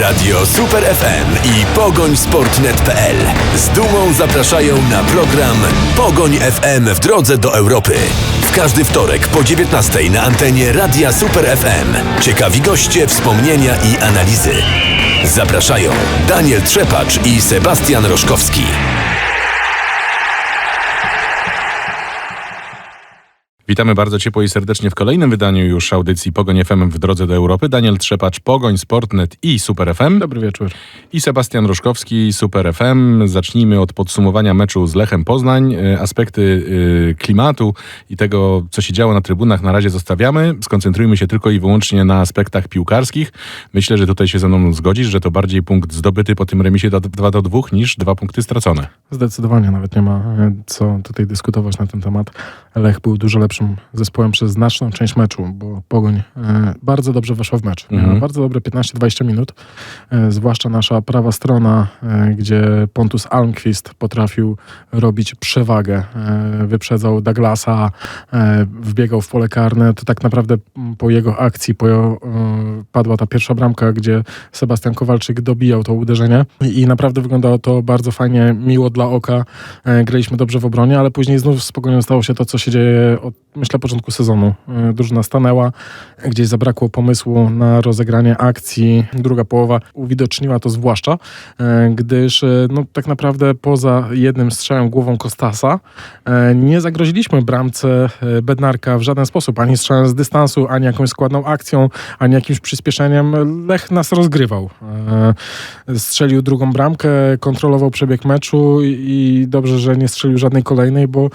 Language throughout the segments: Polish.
Radio Super FM i Pogoń Sport.net.pl z dumą zapraszają na program Pogoń FM w drodze do Europy. W każdy wtorek po 19 na antenie Radia Super FM. Ciekawi goście, wspomnienia i analizy. Zapraszają Daniel Trzepacz i Sebastian Roszkowski. Witamy bardzo ciepło i serdecznie w kolejnym wydaniu już audycji Pogoń FM w drodze do Europy. Daniel Trzepacz, Pogoń, Sportnet i Super FM. Dobry wieczór. I Sebastian Roszkowski, Super FM. Zacznijmy od podsumowania meczu z Lechem Poznań. E, Aspekty e, klimatu i tego, co się działo na trybunach na razie zostawiamy. Skoncentrujmy się tylko i wyłącznie na aspektach piłkarskich. Myślę, że tutaj się ze mną zgodzisz, że to bardziej punkt zdobyty po tym remisie 2 do 2 niż dwa punkty stracone. Zdecydowanie nawet nie ma e, co tutaj dyskutować na ten temat. Lech był dużo lepszym zespołem przez znaczną część meczu, bo Pogoń e, bardzo dobrze weszła w mecz. Miała Mhm. bardzo dobre 15-20 minut, e, zwłaszcza nasza prawa strona, e, gdzie Pontus Almqvist potrafił robić przewagę. Wyprzedzał Douglasa, wbiegał w pole karne. To tak naprawdę m, po jego akcji po, padła ta pierwsza bramka, gdzie Sebastian Kowalczyk dobijał to uderzenie i, naprawdę wyglądało to bardzo fajnie, miło dla oka. Graliśmy dobrze w obronie, ale później znów z Pogonią stało się to, co się určite od myślę, początku sezonu. E, Drużyna stanęła, gdzieś zabrakło pomysłu na rozegranie akcji. Druga połowa uwidoczniła to zwłaszcza, e, gdyż e, no, tak naprawdę poza jednym strzałem głową Kostasa nie zagroziliśmy bramce Bednarka w żaden sposób, ani strzałem z dystansu, ani jakąś składną akcją, ani jakimś przyspieszeniem. Lech nas rozgrywał. Strzelił drugą bramkę, kontrolował przebieg meczu i- dobrze, że nie strzelił żadnej kolejnej, bo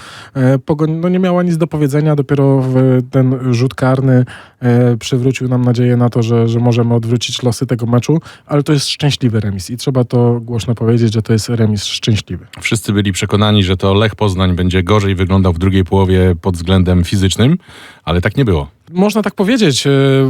Pogoń no, nie miała nic do powiedzenia. Dopiero ten rzut karny e, przywrócił nam nadzieję na to, że, że możemy odwrócić losy tego meczu, ale to jest szczęśliwy remis i trzeba to głośno powiedzieć, że to jest remis szczęśliwy. Wszyscy byli przekonani, że to Lech Poznań będzie gorzej wyglądał w drugiej połowie pod względem fizycznym, ale tak nie było. Można tak powiedzieć, e,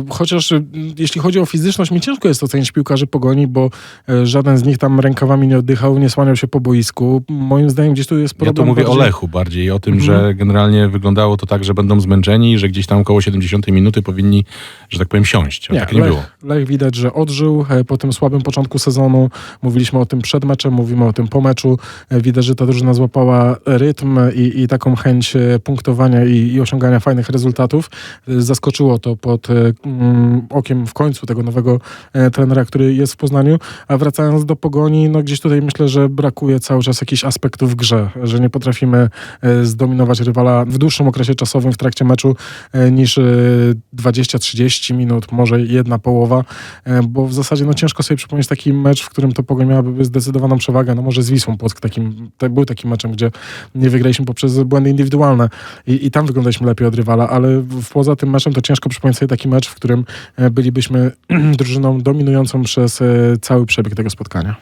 chociaż e, jeśli chodzi o fizyczność, mi ciężko jest ocenić piłkarzy Pogoni, bo e, żaden z nich tam rękawami nie oddychał, nie słaniał się po boisku. Moim zdaniem gdzieś tu jest problem. Ja tu mówię o bardziej- Lechu bardziej, o tym, Mhm. że generalnie wyglądało to tak, że będą zmęczeni że gdzieś tam około 70 minuty powinni, że tak powiem, siąść. A tak nie Lech, było. Lech widać, że odżył po tym słabym początku sezonu. Mówiliśmy o tym przed meczem, mówimy o tym po meczu. Widać, że ta drużyna złapała rytm i, i taką chęć punktowania i, i osiągania fajnych rezultatów. Zaskoczyło to pod e, mm, okiem w końcu tego nowego e, trenera, który jest w Poznaniu. A wracając do Pogoni, no gdzieś tutaj myślę, że brakuje cały czas jakichś aspektów w grze, że nie potrafimy e, zdominować rywala w dłuższym okresie czasowym w trakcie meczu niż e, 20-30 minut, może jedna połowa, bo w zasadzie no, ciężko sobie przypomnieć taki mecz, w którym to Pogoń miałaby zdecydowaną przewagę, no może z Wisłą Płock takim, był takim meczem, gdzie nie wygraliśmy poprzez błędy indywidualne. I, i tam wyglądaliśmy lepiej od rywala, ale poza tym meczem to ciężko przypomnieć sobie taki mecz, w którym e, bylibyśmy drużyną dominującą przez e, cały przebieg tego spotkania.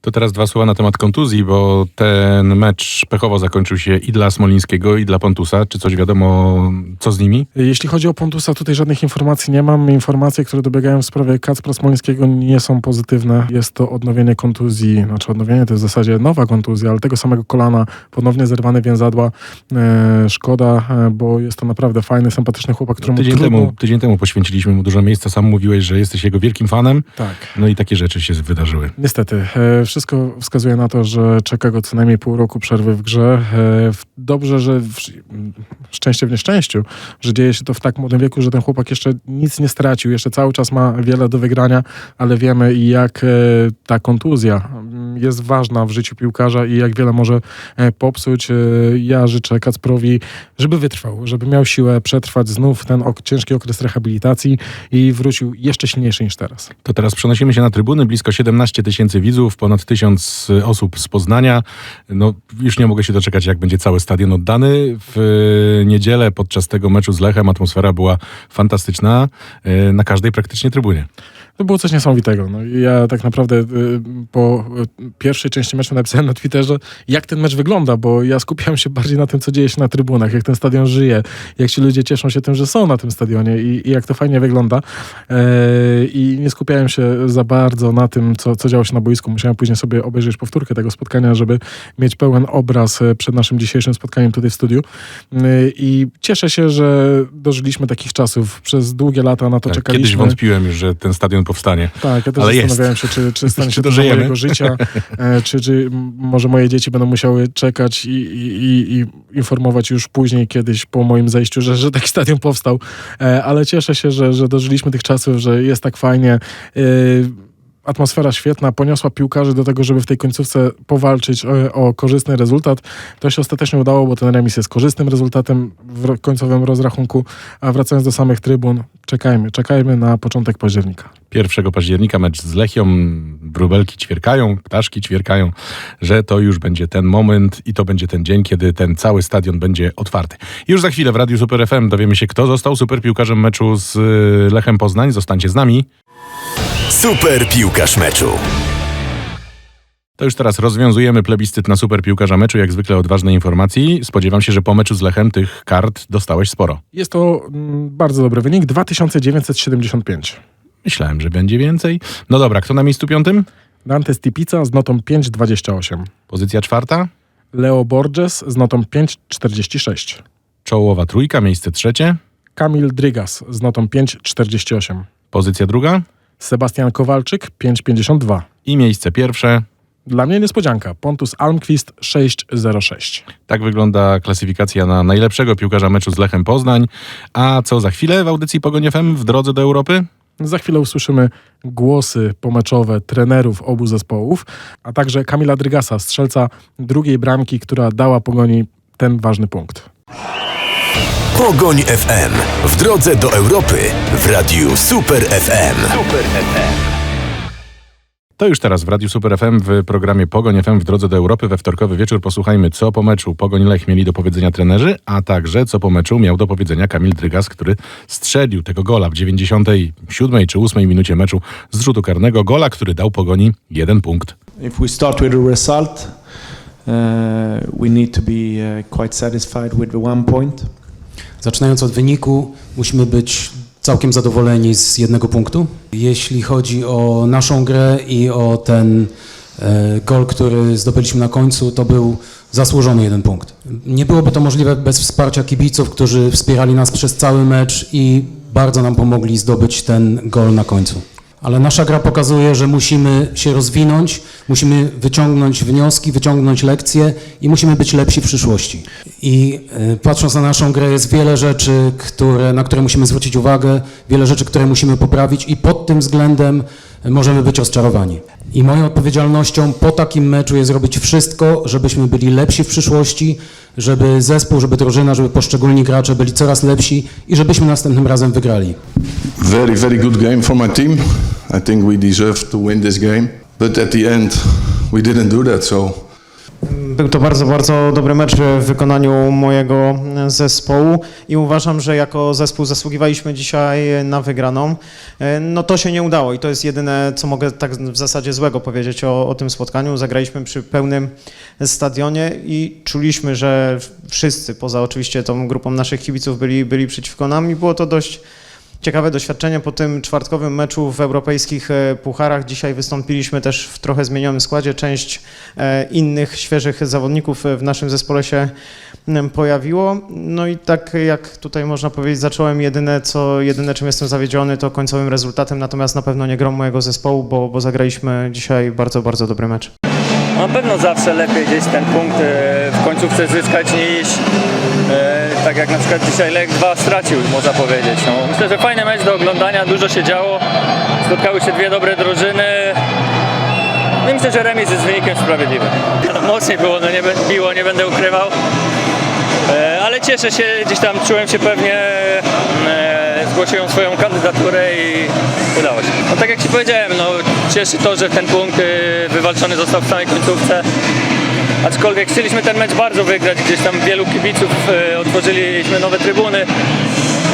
To teraz dwa słowa na temat kontuzji, bo ten mecz pechowo zakończył się i dla Smolińskiego, i dla Pontusa. Czy coś wiadomo, co z nimi? Jeśli chodzi o Pontusa, tutaj żadnych informacji nie mam. Informacje, które dobiegają w sprawie Kacpra Smolińskiego nie są pozytywne. Jest to odnowienie kontuzji, znaczy odnowienie to jest w zasadzie nowa kontuzja, ale tego samego kolana, ponownie zerwane więzadła. E, szkoda, e, bo jest to naprawdę fajny, sympatyczny chłopak, któremu Tydzień trudno... temu, tydzień temu poświęciliśmy mu dużo miejsca. Sam mówiłeś, że jesteś jego wielkim fanem. Tak. No i takie rzeczy się wydarzyły. Niestety, e, wszystko wskazuje na to, że czeka go co najmniej pół roku przerwy w grze. E, Dobrze, że w, szczęście w nieszczęściu, że dzieje się to w tak młodym wieku, że ten chłopak jeszcze nic nie stracił, jeszcze cały czas ma wiele do wygrania, ale wiemy jak e, ta kontuzja jest ważna w życiu piłkarza i jak wiele może e, popsuć. E, Ja życzę Kacprowi, żeby wytrwał, żeby miał siłę przetrwać znów ten ciężki okres rehabilitacji i wrócił jeszcze silniejszy niż teraz. To teraz przenosimy się na trybuny. Blisko 17 tysięcy widzów, ponad tysiąc osób z Poznania. No, już nie mogę się doczekać, jak będzie cały stadion oddany. W niedzielę podczas tego meczu z Lechem atmosfera była fantastyczna e, na każdej praktycznie trybunie. To było coś niesamowitego. No, ja tak naprawdę y, po y, pierwszej części meczu napisałem na Twitterze, jak ten mecz wygląda, bo ja skupiałem się bardziej na tym, co dzieje się na trybunach, jak ten stadion żyje, jak ci ludzie cieszą się tym, że są na tym stadionie i, i jak to fajnie wygląda. E, I nie skupiałem się za bardzo na tym, co, co działo się na boisku. Musiałem później sobie obejrzeć powtórkę tego spotkania, żeby mieć pełen obraz e, przed naszym dzisiejszym spotkaniem tutaj w studiu. E, I cieszę się, że dożyliśmy takich czasów. Przez długie lata na to Tak, czekaliśmy. kiedyś wątpiłem już, że ten stadion powstanie. Tak, ja też Ale jest. zastanawiałem się, czy, czy stanie Czy się to mojego życia, e, czy, czy może moje dzieci będą musiały czekać i, i, i, informować już później, kiedyś po moim zejściu, że, że taki stadion powstał. E, Ale cieszę się, że, że dożyliśmy tych czasów, że jest tak fajnie. Atmosfera świetna, poniosła piłkarzy do tego, żeby w tej końcówce powalczyć o, o korzystny rezultat. To się ostatecznie udało, bo ten remis jest korzystnym rezultatem w końcowym rozrachunku. A wracając do samych trybun, czekajmy, czekajmy na początek października. 1 października mecz z Lechią, wróbelki ćwierkają, ptaszki ćwierkają, że to już będzie ten moment i to będzie ten dzień, kiedy ten cały stadion będzie otwarty. Już za chwilę w Radiu Super FM dowiemy się, kto został super piłkarzem meczu z y, Lechem Poznań. Zostańcie z nami. Super piłkarz meczu. To już teraz rozwiązujemy plebiscyt na super piłkarza meczu. Jak zwykle od ważnej informacji. Spodziewam się, że po meczu z Lechem tych kart dostałeś sporo. Jest to mm, bardzo dobry wynik, 2975. Myślałem, że będzie więcej. No dobra, kto na miejscu piątym? Dante Stipica z notą 5,28. Pozycja czwarta. Leo Borges z notą 5,46. Czołowa trójka, miejsce trzecie. Kamil Drygas z notą 5,48. Pozycja druga. Sebastian Kowalczyk 5,52. I miejsce pierwsze. Dla mnie niespodzianka. Pontus Almqvist 6,06. Tak wygląda klasyfikacja na najlepszego piłkarza meczu z Lechem Poznań. A co za chwilę w audycji Pogoń FM w drodze do Europy? Za chwilę usłyszymy głosy pomeczowe trenerów obu zespołów, a także Kamila Drygasa, strzelca drugiej bramki, która dała Pogoni ten ważny punkt. Pogoń FM. W drodze do Europy w Radiu Super FM. To już teraz w Radiu Super FM w programie Pogoń FM w drodze do Europy we wtorkowy wieczór posłuchajmy, co po meczu Pogoń Lech mieli do powiedzenia trenerzy, a także co po meczu miał do powiedzenia Kamil Drygas, który strzelił tego gola w 97 czy 8 minucie meczu z rzutu karnego. Gola, który dał Pogoni jeden punkt. If we start with the result, uh, we need to be uh, quite satisfied with the one point. Zaczynając od wyniku, musimy być całkiem zadowoleni z jednego punktu. Jeśli chodzi o naszą grę i o ten e, gol, który zdobyliśmy na końcu, to był zasłużony jeden punkt. Nie byłoby to możliwe bez wsparcia kibiców, którzy wspierali nas przez cały mecz i bardzo nam pomogli zdobyć ten gol na końcu. Ale nasza gra pokazuje, że musimy się rozwinąć, musimy wyciągnąć wnioski, wyciągnąć lekcje i musimy być lepsi w przyszłości. I e, patrząc na naszą grę jest wiele rzeczy, które, na które musimy zwrócić uwagę, wiele rzeczy, które musimy poprawić i pod tym względem e, możemy być rozczarowani. I moją odpowiedzialnością po takim meczu jest zrobić wszystko, żebyśmy byli lepsi w przyszłości, żeby zespół, żeby drużyna, żeby poszczególni gracze byli coraz lepsi i żebyśmy następnym razem wygrali. Very, very good game for my team. I think we deserve to win this game. But at the end, we didn't do that. So Był to bardzo, bardzo dobry mecz w wykonaniu mojego zespołu i uważam, że jako zespół zasługiwaliśmy dzisiaj na wygraną. No to się nie udało i to jest jedyne, co mogę tak w zasadzie złego powiedzieć o, o tym spotkaniu. Zagraliśmy przy pełnym stadionie i czuliśmy, że wszyscy, poza oczywiście tą grupą naszych kibiców, byli, byli przeciwko nam i było to dość ciekawe doświadczenie po tym czwartkowym meczu w europejskich e, pucharach. Dzisiaj wystąpiliśmy też w trochę zmienionym składzie. Część e, innych świeżych zawodników e, w naszym zespole się pojawiło. No i tak jak tutaj można powiedzieć, zacząłem jedyne, co, jedyne czym jestem zawiedziony, to końcowym rezultatem, natomiast na pewno nie grom mojego zespołu, bo, bo zagraliśmy dzisiaj bardzo, bardzo dobry mecz. Na pewno zawsze lepiej gdzieś ten punkt w końcówce zyskać niż tak jak na przykład dzisiaj Lech 2 stracił, można powiedzieć. No, myślę, że fajny mecz do oglądania, dużo się działo, spotkały się dwie dobre drużyny. No i myślę, że remis jest wynikiem sprawiedliwym. Mocniej było, no nie biło, nie będę ukrywał. E, ale cieszę się, gdzieś tam czułem się pewnie, e, zgłosiłem swoją kandydaturę i udało się. No tak jak Ci powiedziałem, no cieszy to, że ten punkt e, wywalczony został w samej końcówce. Aczkolwiek chcieliśmy ten mecz bardzo wygrać, gdzieś tam wielu kibiców e, otworzyliśmy nowe trybuny.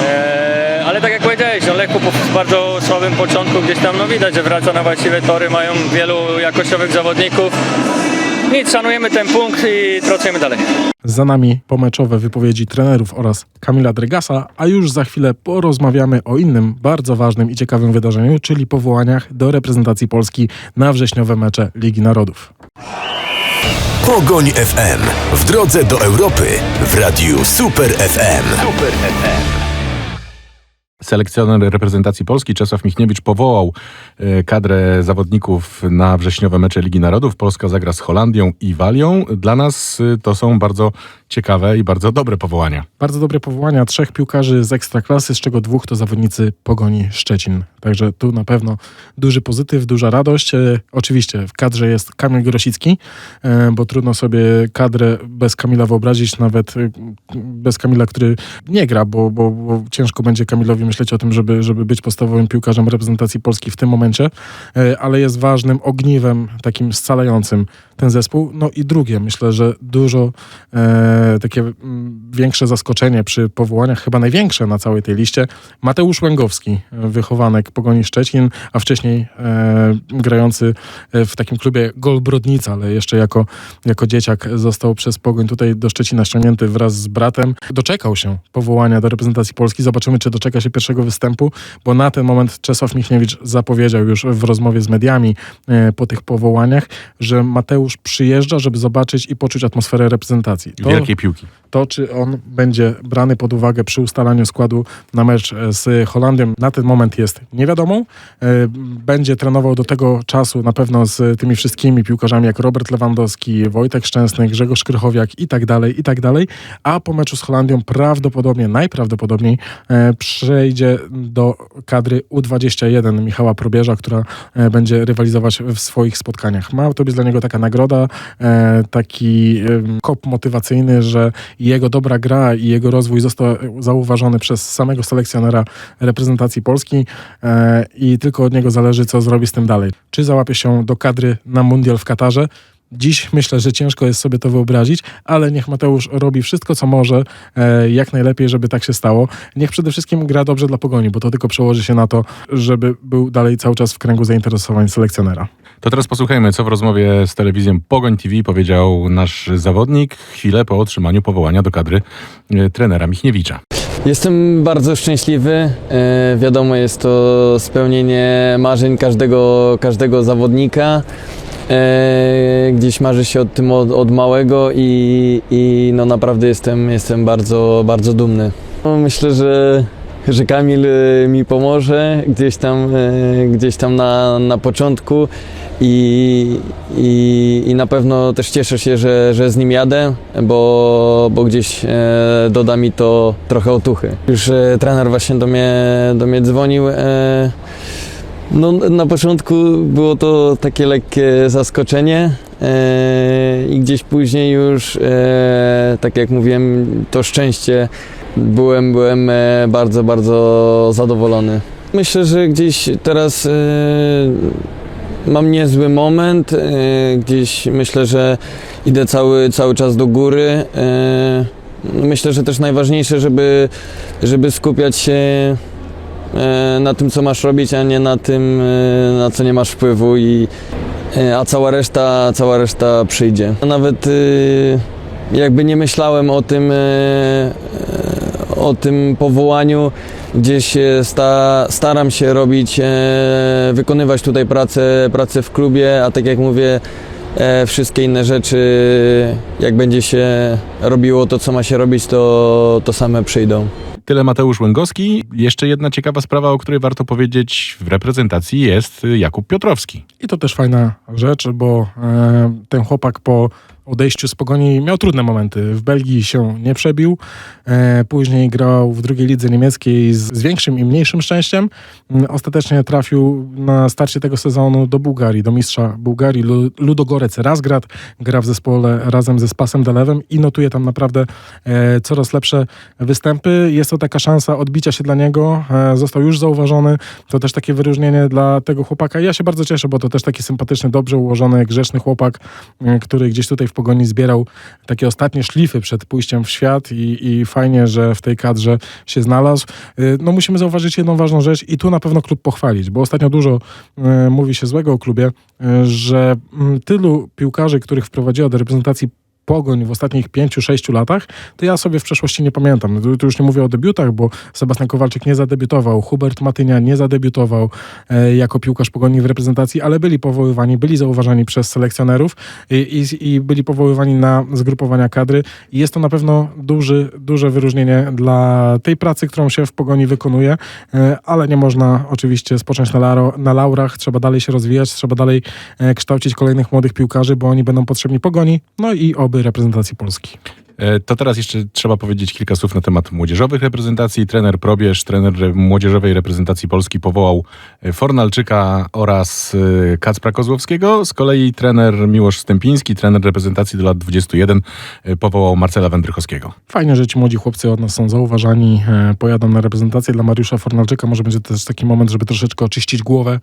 E, ale tak jak powiedziałeś, no Lech po bardzo słabym początku gdzieś tam no widać, że wraca na właściwe tory, mają wielu jakościowych zawodników. Nic, szanujemy ten punkt i pracujemy dalej. Za nami pomeczowe wypowiedzi trenerów oraz Kamila Drygasa, a już za chwilę porozmawiamy o innym bardzo ważnym i ciekawym wydarzeniu, czyli powołaniach do reprezentacji Polski na wrześniowe mecze Ligi Narodów. Pogoń FM. W drodze do Europy w Radiu Super FM. Selekcjoner reprezentacji Polski Czesław Michniewicz powołał e, kadrę zawodników na wrześniowe mecze Ligi Narodów. Polska zagra z Holandią i Walią. Dla nas e, to są bardzo ciekawe i bardzo dobre powołania. Bardzo dobre powołania. Trzech piłkarzy z ekstraklasy, z czego dwóch to zawodnicy Pogoni Szczecin. Także tu na pewno duży pozytyw, duża radość. E, oczywiście w kadrze jest Kamil Grosicki, e, bo trudno sobie kadrę bez Kamila wyobrazić, nawet bez Kamila, który nie gra, bo, bo, bo ciężko będzie Kamilowi myśleć o tym, żeby, żeby być podstawowym piłkarzem reprezentacji Polski w tym momencie, e, ale jest ważnym ogniwem, takim scalającym ten zespół. No i drugie, myślę, że dużo e, takie mm, większe zaskoczenie przy powołaniach, chyba największe na całej tej liście, Mateusz Łęgowski, wychowanek Pogoni Szczecin, a wcześniej e, grający e, w takim klubie Golbrodnica, ale jeszcze jako, jako dzieciak został przez Pogoń tutaj do Szczecina ściągnięty wraz z bratem. Doczekał się powołania do reprezentacji Polski. Zobaczymy, czy doczeka się pierwszego występu, bo na ten moment Czesław Michniewicz zapowiedział już w rozmowie z mediami e, po tych powołaniach, że Mateusz przyjeżdża, żeby zobaczyć i poczuć atmosferę reprezentacji. To, Wielkie piłki. to, czy on będzie brany pod uwagę przy ustalaniu składu na mecz e, z Holandią, na ten moment jest niewiadomą. E, Będzie trenował do tego czasu na pewno z tymi wszystkimi piłkarzami, jak Robert Lewandowski, Wojtek Szczęsny, Grzegorz Krychowiak i tak dalej, i tak dalej. A po meczu z Holandią prawdopodobnie, najprawdopodobniej e, przejdzie do kadry U21 Michała Probierza, która e, będzie rywalizować w swoich spotkaniach. Ma to być dla niego taka nagroda, e, taki kop motywacyjny, że jego dobra gra i jego rozwój został zauważony przez samego selekcjonera reprezentacji Polski e, i tylko od niego zależy, co zrobi z tym dalej. Czy załapie się do kadry na mundial w Katarze? Dziś myślę, że ciężko jest sobie to wyobrazić, ale niech Mateusz robi wszystko, co może, e, jak najlepiej, żeby tak się stało. Niech przede wszystkim gra dobrze dla pogoni, bo to tylko przełoży się na to, żeby był dalej cały czas w kręgu zainteresowań selekcjonera. To teraz posłuchajmy, co w rozmowie z telewizją Pogoń TV powiedział nasz zawodnik chwilę po otrzymaniu powołania do kadry e, trenera Michniewicza. Jestem bardzo szczęśliwy. E, wiadomo, jest to spełnienie marzeń każdego, każdego zawodnika. E, gdzieś marzy się o tym od, od małego i, i no naprawdę jestem, jestem bardzo, bardzo dumny. No, myślę, że, że Kamil e, mi pomoże gdzieś tam, e, gdzieś tam na, na początku i, i, i na pewno też cieszę się, że, że z nim jadę, bo, bo gdzieś e, doda mi to trochę otuchy. Już trener właśnie do mnie, do mnie dzwonił. No, na początku było to takie lekkie zaskoczenie e, i gdzieś później już, e, tak jak mówiłem, to szczęście. Byłem, byłem e, bardzo, bardzo zadowolony. Myślę, że gdzieś teraz e, mam niezły moment. E, gdzieś myślę, że idę cały, cały czas do góry. E, myślę, że też najważniejsze, żeby, żeby skupiać się na tym, co masz robić, a nie na tym, e, na co nie masz wpływu i e, a cała reszta, cała reszta przyjdzie. Nawet e, jakby nie myślałem o tym, e, e, o tym powołaniu, gdzieś e, sta, staram się robić, e, wykonywać tutaj pracę, pracę w klubie, a tak jak mówię, e, wszystkie inne rzeczy, jak będzie się robiło to, co ma się robić, to, to same przyjdą. Tyle Mateusz Łęgowski. Jeszcze jedna ciekawa sprawa, o której warto powiedzieć w reprezentacji jest Jakub Piotrowski. I to też fajna rzecz, bo e, ten chłopak po odejściu z Pogoni miał trudne momenty. W Belgii się nie przebił, e, później grał w drugiej lidze niemieckiej z, większym i mniejszym szczęściem. Mm, Ostatecznie trafił na starcie tego sezonu do Bułgarii, do mistrza Bułgarii, Lu- Ludogorec Razgrad. Gra w zespole razem ze Spasem Delewem i notuje tam naprawdę e, coraz lepsze występy. Jest to taka szansa odbicia się dla niego. E, został już zauważony. To też takie wyróżnienie dla tego chłopaka. Ja się bardzo cieszę, bo to też taki sympatyczny, dobrze ułożony, grzeczny chłopak, e, który gdzieś tutaj w Pogoni zbierał takie ostatnie szlify przed pójściem w świat i, i fajnie, że w tej kadrze się znalazł. E, No musimy zauważyć jedną ważną rzecz i tu na pewno klub pochwalić, bo ostatnio dużo e, mówi się złego o klubie, e, że mm, tylu piłkarzy, których wprowadziła do reprezentacji Pogoń w ostatnich pięciu, sześciu latach, to ja sobie w przeszłości nie pamiętam. Tu już nie mówię o debiutach, bo Sebastian Kowalczyk nie zadebiutował, Hubert Matynia nie zadebiutował e, jako piłkarz Pogoni w reprezentacji, ale byli powoływani, byli zauważani przez selekcjonerów i, i, i byli powoływani na zgrupowania kadry. I jest to na pewno duży, duże wyróżnienie dla tej pracy, którą się w Pogoni wykonuje, e, ale nie można oczywiście spocząć na, laro, na laurach, trzeba dalej się rozwijać, trzeba dalej e, kształcić kolejnych młodych piłkarzy, bo oni będą potrzebni Pogoni, no i oby reprezentacji Polski. E, To teraz jeszcze trzeba powiedzieć kilka słów na temat młodzieżowych reprezentacji. Trener Probierz, trener re- młodzieżowej reprezentacji Polski powołał e, Fornalczyka oraz e, Kacpra Kozłowskiego. Z kolei trener Miłosz Stępiński, trener reprezentacji do lat 21 e, powołał Marcela Wędrychowskiego. Fajnie, że ci młodzi chłopcy od nas są zauważani, pojadą na reprezentację. Dla Mariusza Fornalczyka może będzie też taki moment, żeby troszeczkę oczyścić głowę,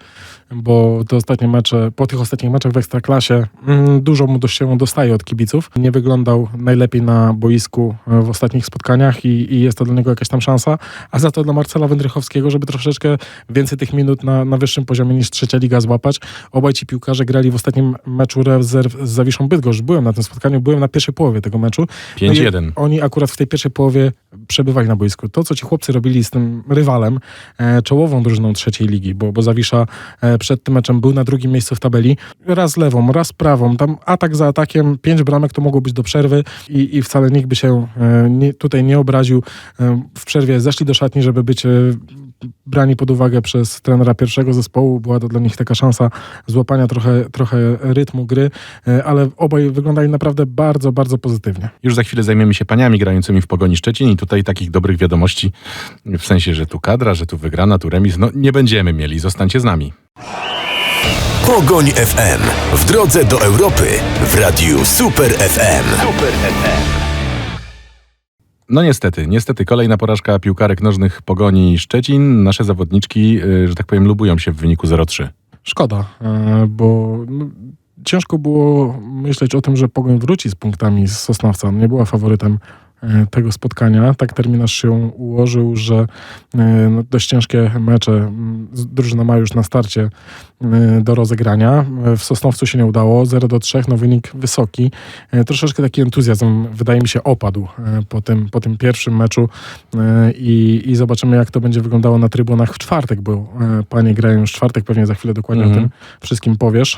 bo te ostatnie mecze, po tych ostatnich meczach w Ekstraklasie mm, dużo mu się dostaje od kibiców. Nie wyglądał najlepiej na boisku e, w ostatnich spotkaniach i, i jest to dla niego jakaś tam szansa, a za to dla Marcela Wędrychowskiego, żeby troszeczkę więcej tych minut na, na wyższym poziomie niż trzecia liga złapać. Obaj ci piłkarze grali w ostatnim meczu rezerw z Zawiszą Bydgoszcz. Byłem na tym spotkaniu, byłem na pierwszej połowie tego meczu. No i 5-1. Oni akurat w tej pierwszej połowie przebywali na boisku. To, co ci chłopcy robili z tym rywalem, e, czołową drużyną trzeciej ligi, bo, bo Zawisza e, przed tym meczem był na drugim miejscu w tabeli. Raz lewą, raz prawą. Tam atak za atakiem, pięć bramek to mogło być do przerwy i, i wcale nikt by się e, nie, tutaj nie obraził. E, w przerwie zeszli do szatni, żeby być e, brani pod uwagę przez trenera pierwszego zespołu. Była to dla nich taka szansa złapania trochę, trochę rytmu gry, ale obaj wyglądali naprawdę bardzo, bardzo pozytywnie. Już za chwilę zajmiemy się paniami grającymi w Pogoni Szczecin i tutaj takich dobrych wiadomości, w sensie, że tu kadra, że tu wygrana, tu remis, no nie będziemy mieli. Zostańcie z nami. Pogoń FM. W drodze do Europy w Radiu Super FM. No niestety, niestety kolejna porażka piłkarek nożnych Pogoni Szczecin. Nasze zawodniczki, y, że tak powiem, lubują się w wyniku 0-3. Szkoda, e, bo ciężko było myśleć o tym, że Pogoń wróci z punktami z Sosnowca. Nie była faworytem tego spotkania. Tak terminarz się ułożył, że e, no, dość ciężkie mecze drużyna ma już na starcie e, do rozegrania. E, W Sosnowcu się nie udało, 0 do 3, no wynik wysoki. E, Troszeczkę taki entuzjazm, wydaje mi się, opadł e, po tym, po tym pierwszym meczu E, i, i zobaczymy, jak to będzie wyglądało na trybunach w czwartek, bo e, panie grają już w czwartek, pewnie za chwilę dokładnie Mhm. o tym wszystkim powiesz.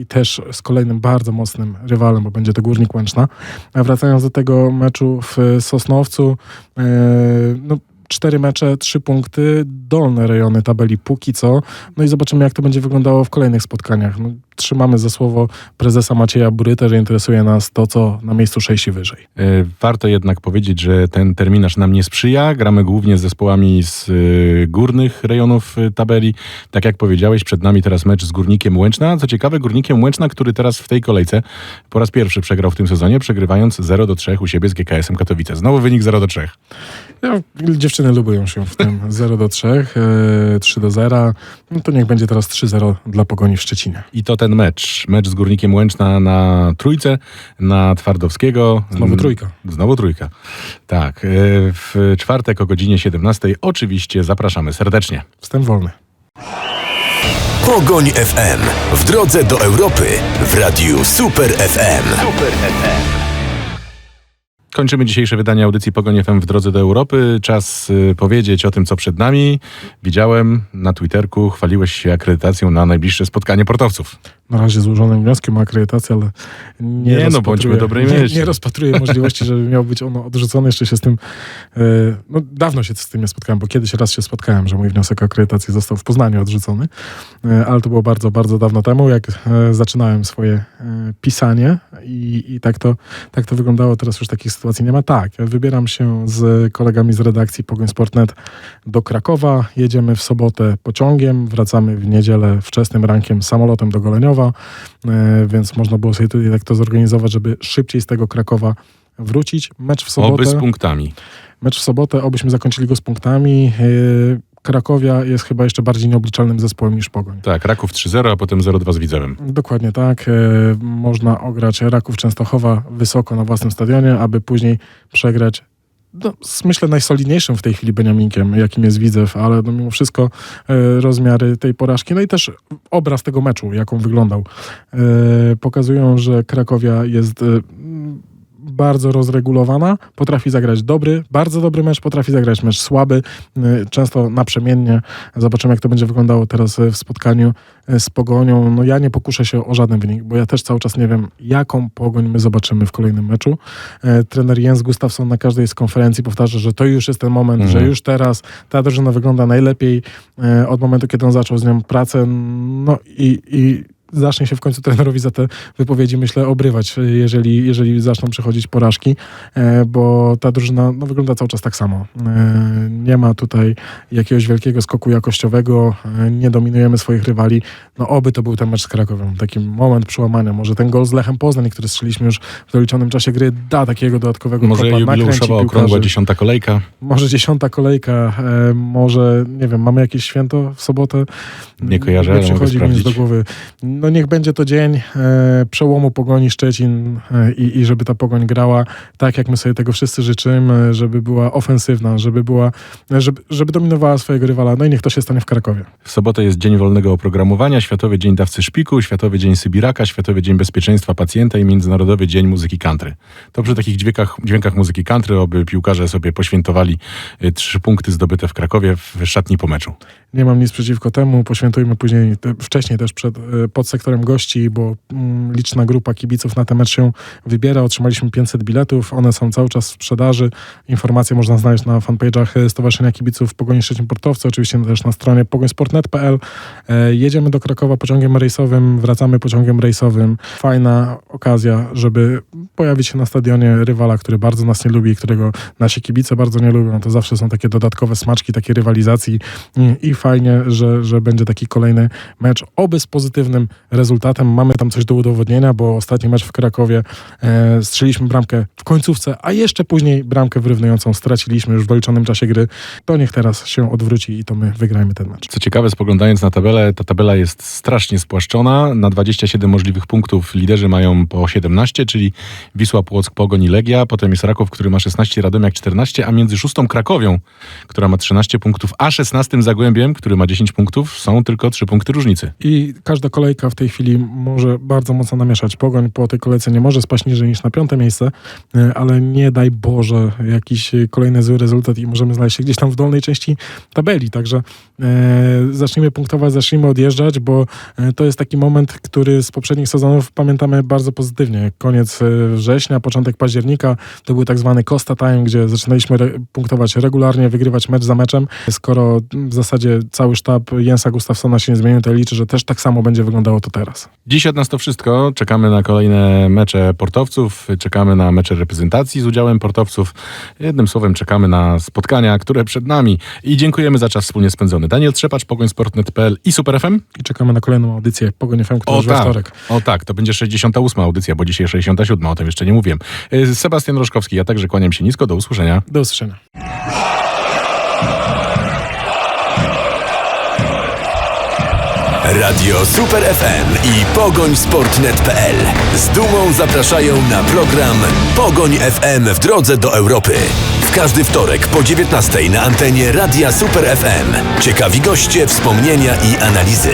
I też z kolejnym bardzo mocnym rywalem, bo będzie to Górnik Łęczna. A wracając do tego meczu w Sosnowcu, e, no cztery mecze, trzy punkty, dolne rejony tabeli póki co. No i zobaczymy, jak to będzie wyglądało w kolejnych spotkaniach. No, trzymamy za słowo prezesa Macieja Burytę, że interesuje nas to, co na miejscu 6 i wyżej. Y, Warto jednak powiedzieć, że ten terminarz nam nie sprzyja. Gramy głównie z zespołami z y, górnych rejonów y, tabeli. Tak jak powiedziałeś, przed nami teraz mecz z Górnikiem Łęczna. Co ciekawe, Górnikiem Łęczna, który teraz w tej kolejce po raz pierwszy przegrał w tym sezonie, przegrywając 0 do 3 u siebie z GKS-em Katowice. Znowu wynik 0 do 3. No, dziewczyny lubują się w tym 0 do 3, e, 3 do 0. No to niech będzie teraz 3-0 dla Pogoni w Szczecinie. I to ten mecz. Mecz z Górnikiem Łęczna na trójce, na Twardowskiego. Znowu trójka. Znowu trójka. Tak. y, W czwartek o godzinie 17 oczywiście zapraszamy serdecznie. Wstęp wolny. Pogoń FM. W drodze do Europy w Radiu Super FM. Kończymy dzisiejsze wydanie audycji Pogoń FM w drodze do Europy. Czas y, powiedzieć o tym, co przed nami. Widziałem na Twitterku, chwaliłeś się akredytacją na najbliższe spotkanie portowców. Na razie złożonym wnioskiem o akredytację, ale nie, Nie, no, rozpatruję- bądźmy dobrej nie, myśli. nie rozpatruję możliwości, żeby miał być ono odrzucone. Jeszcze się z tym, e, no dawno się z tym nie spotkałem, bo kiedyś raz się spotkałem, że mój wniosek o akredytację został w Poznaniu odrzucony, e, ale to było bardzo, bardzo dawno temu, jak e, zaczynałem swoje pisanie i, i tak, to, tak to wyglądało. Teraz już takich sytuacji nie ma. Tak, wybieram się z kolegami z redakcji Pogoń Sportnet do Krakowa. Jedziemy w sobotę pociągiem, wracamy w niedzielę wczesnym rankiem samolotem do Goleniowa, e, więc można było sobie tak to zorganizować, żeby szybciej z tego Krakowa wrócić. Mecz w sobotę. Oby z punktami. Mecz w sobotę, obyśmy zakończyli go z punktami. E, Krakowia jest chyba jeszcze bardziej nieobliczalnym zespołem niż Pogoń. Tak, Raków 3-0, a potem 0-2 z Widzewem. Dokładnie tak. E, Można ograć Raków Częstochowa wysoko na własnym stadionie, aby później przegrać no, myślę najsolidniejszym w tej chwili Beniaminkiem, jakim jest Widzew, ale no, mimo wszystko e, rozmiary tej porażki, no i też obraz tego meczu, jaką wyglądał, e, pokazują, że Krakowia jest e, bardzo rozregulowana, potrafi zagrać dobry, bardzo dobry mecz, potrafi zagrać mecz słaby, y, często naprzemiennie. Zobaczymy, jak to będzie wyglądało teraz y, w spotkaniu y, z Pogonią. No ja nie pokuszę się o żaden wynik, bo ja też cały czas nie wiem, jaką Pogoń my zobaczymy w kolejnym meczu. Trener Jens Gustafsson na każdej z konferencji powtarza, że to już jest ten moment, Mhm. że już teraz ta drużyna wygląda najlepiej od momentu, kiedy on zaczął z nią pracę. No i, i zacznie się w końcu trenerowi za te wypowiedzi, myślę, obrywać, jeżeli, jeżeli zaczną przychodzić porażki, e, bo ta drużyna no, wygląda cały czas tak samo. E, Nie ma tutaj jakiegoś wielkiego skoku jakościowego, e, nie dominujemy swoich rywali. No oby to był ten mecz z Krakowem, taki moment przełamania. Może ten gol z Lechem Poznań, który strzeliśmy już w doliczonym czasie gry, da takiego dodatkowego Może kopa, jubileuszowa okrągła dziesiąta kolejka. Może dziesiąta kolejka, e, może, nie wiem, mamy jakieś święto w sobotę? Nie kojarzę, Nie przychodzi mi nic do głowy. No niech będzie to dzień e, przełomu Pogoni Szczecin e, i, i żeby ta Pogoń grała tak, jak my sobie tego wszyscy życzymy, żeby była ofensywna, żeby była, żeby, żeby dominowała swojego rywala. No i niech to się stanie w Krakowie. W sobotę jest Dzień Wolnego Oprogramowania, Światowy Dzień Dawcy Szpiku, Światowy Dzień Sybiraka, Światowy Dzień Bezpieczeństwa Pacjenta i Międzynarodowy Dzień Muzyki Country. To przy takich dźwiękach, dźwiękach muzyki country, oby piłkarze sobie poświętowali trzy punkty zdobyte w Krakowie w szatni po meczu. Nie mam nic przeciwko temu. Poświętujmy później, wcześniej też przed, e, pod sektorem gości, bo mm, liczna grupa kibiców na ten mecz się wybiera. Otrzymaliśmy 500 biletów. One są cały czas w sprzedaży. Informacje można znaleźć na fanpage'ach e, Stowarzyszenia Kibiców Pogoni Szczecin Portowcy, oczywiście też na stronie pogońsport.net.pl. E, jedziemy do Krakowa pociągiem rejsowym, wracamy pociągiem rejsowym. Fajna okazja, żeby pojawić się na stadionie rywala, który bardzo nas nie lubi, którego nasi kibice bardzo nie lubią. To zawsze są takie dodatkowe smaczki takiej rywalizacji i, fajnie, że, że będzie taki kolejny mecz, oby z pozytywnym rezultatem. Mamy tam coś do udowodnienia, bo ostatni mecz w Krakowie e, strzeliśmy bramkę w końcówce, a jeszcze później bramkę wyrównującą straciliśmy już w doliczonym czasie gry. To niech teraz się odwróci i to my wygrajmy ten mecz. Co ciekawe, spoglądając na tabelę, ta tabela jest strasznie spłaszczona. Na 27 możliwych punktów liderzy mają po 17, czyli Wisła, Płock, Pogoń i Legia. Potem jest Raków, który ma 16, Radomiak 14, a między szóstą Krakowią, która ma 13 punktów, a 16 Zagłębiem, który ma 10 punktów, są tylko 3 punkty różnicy. I każda kolejka w tej chwili może bardzo mocno namieszać. Pogoń po tej kolejce nie może spaść niżej niż na piąte miejsce, e, ale nie daj Boże jakiś e, kolejny zły rezultat i możemy znaleźć się gdzieś tam w dolnej części tabeli. Także e, zacznijmy punktować, zacznijmy odjeżdżać, bo e, to jest taki moment, który z poprzednich sezonów pamiętamy bardzo pozytywnie. Koniec września, początek października to był tak zwany Costa Time, gdzie zaczynaliśmy re- punktować regularnie, wygrywać mecz za meczem. Skoro w zasadzie cały sztab Jensa Gustafsona się nie zmienił, to liczę, że też tak samo będzie to teraz. Dziś od nas to wszystko. Czekamy na kolejne mecze portowców, czekamy na mecze reprezentacji z udziałem portowców. Jednym słowem, czekamy na spotkania, które przed nami. I dziękujemy za czas wspólnie spędzony. Daniel Trzepacz, pogońsport.net.pl i Super FM. I czekamy na kolejną audycję Pogoń FM, która O tak, wtorek. o tak, to będzie 68 audycja, bo dzisiaj 67, o tym jeszcze nie mówiłem. Y, Sebastian Roszkowski, ja także kłaniam się nisko, do usłyszenia. Do usłyszenia. Radio Super FM i Pogoń Sport.net.pl z dumą zapraszają na program Pogoń FM w drodze do Europy. W każdy wtorek po 19 na antenie Radia Super FM. Ciekawi goście, wspomnienia i analizy.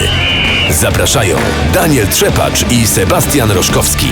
Zapraszają Daniel Trzepacz i Sebastian Roszkowski.